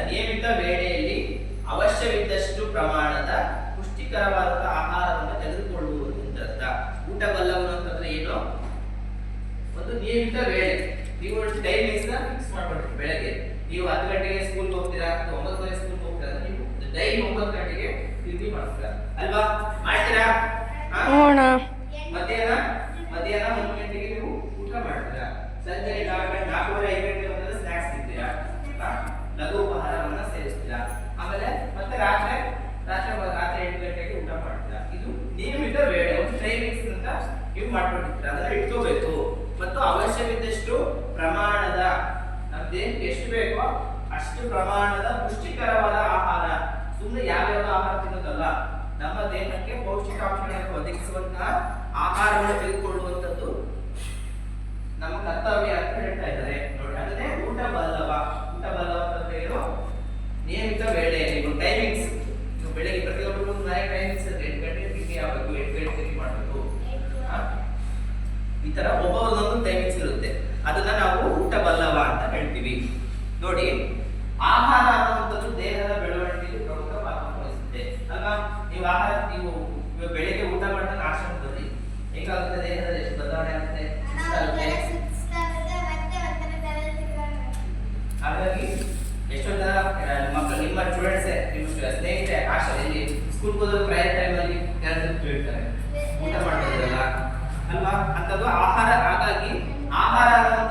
ವೇಳೆಯಲ್ಲಿ ಅವಶ್ಯವಿದ್ದಷ್ಟು ಪ್ರಮಾಣದ ಪುಷ್ಟಿಕರವಾದ ಆಹಾರವನ್ನು ತೆಗೆದುಕೊಳ್ಳುವುದು ಅಂತ ಊಟ ಬಲ್ಲವನು ಅಂತಂದ್ರೆ ಏನು? ಒಂದು ನಿಯಮಿತ ವೇಳೆ. ನೀವು ಟೈಮ್ ಫಿಕ್ಸ್ ಮಾಡ್ಕೊಳ್ರಿ. ಬೆಳಗ್ಗೆ ನೀವು ಹತ್ತು ಗಂಟೆಗೆ ಸ್ಕೂಲ್ ಹೋಗ್ತೀರಾ ಅಥವಾ ಒಂಬತ್ತುವರೆ ಸ್ಕೂಲ್ ಹೋಗ್ತೀರಾ ನೀವು ಡೈಲಿ ಒಂಬತ್ತು ಗಂಟೆಗೆ ತಿಂಡಿ ಮಾಡ್ತೀರಾ. ಅಲ್ವಾ? ಮಾಡ್ತೀರಾ? ಮಾಡ್ತೀರಾ ಇದು ನಿಯಮಿತ ವೇಳೆ, ಒಂದು ಟೈಮಿಂಗ್ಸ್ ಅಂತ ನೀವು ಮಾಡ್ಕೊಂಡಿರ್ತೀರಾ. ಅದನ್ನ ಇಟ್ಕೋಬೇಕು. ಮತ್ತು ಅವಶ್ಯವಿದ್ದಷ್ಟು ಪ್ರಮಾಣದ ದೇಹಕ್ಕೆ ಎಷ್ಟು ಬೇಕೋ ಅಷ್ಟು ಪ್ರಮಾಣದ ಪುಷ್ಟಿಕರವಾದ ಆಹಾರ. ಸುಮ್ಮನೆ ಯಾವ್ಯಾವ ಆಹಾರ ತಿನ್ನೋದಲ್ಲ, ನಮ್ಮ ದೇಹಕ್ಕೆ ಪೌಷ್ಟಿಕಾಂಶಗಳನ್ನು ಒದಗಿಸುವಂತಹ ಆಹಾರವನ್ನು ತೆಗೆದುಕೊಳ್ಳುವಂಥದ್ದು ನಮ್ಮ ಕರ್ತವ್ಯ ಅಂತ ಹೇಳ್ತಾ ಇದ್ದಾರೆ. ನೋಡಿ, ಅದನ್ನೇ ಊಟ ಬಲ್ಲವ ಊಟ ಬಲ್ಲವ ಅಂತ ಏನು ನಿಯಮಿತ ತರ ಒಬ್ಬೊಬ್ಬರದೊಂದು ಟೈಮಿಂಗ್ಸ್ ಇರುತ್ತೆ. ಅದನ್ನ ನಾವು ಊಟ ಬಲ್ಲವ ಅಂತ ಹೇಳ್ತೀವಿ. ನೋಡಿ ಆಹಾರ ಅನ್ನುವಂಥದ್ದು ದೇಹದ ಬೆಳವಣಿಗೆಯಲ್ಲಿ ಪ್ರಮುಖ ಪಾತ್ರ ವಹಿಸುತ್ತೆ ಅಲ್ವಾ? ನೀವು ಆಹಾರ ನೀವು ಬೆಳಿಗ್ಗೆ ಊಟ ಮಾಡಿದಾಗ ನಾಶ ಬರ್ರಿ ಹೇಗಾಗುತ್ತೆ? ದೇಹದಲ್ಲಿ ಎಷ್ಟು ಬದಲಾವಣೆ ಆಗುತ್ತೆ. ಹಾಗಾಗಿ ಎಷ್ಟೋ ಜನ ಆ, ಮಕ್ಕಳು ನಿಮ್ಮ ಸ್ಟೂಡೆಂಟ್ಸ್ ನಿಮ್ಮ ಸ್ನೇಹಿತರೆ ಆಶ್ರಮದಲ್ಲಿ ಸ್ಕೂಲ್ ಹೋದಾಗ ಪ್ರಯರ್ ಟೈಮಲ್ಲಿ ಊಟ ಮಾಡೋದಿರಲ್ಲ ಅಲ್ವಾ? ಅಂತದ್ದು ಆಹಾರ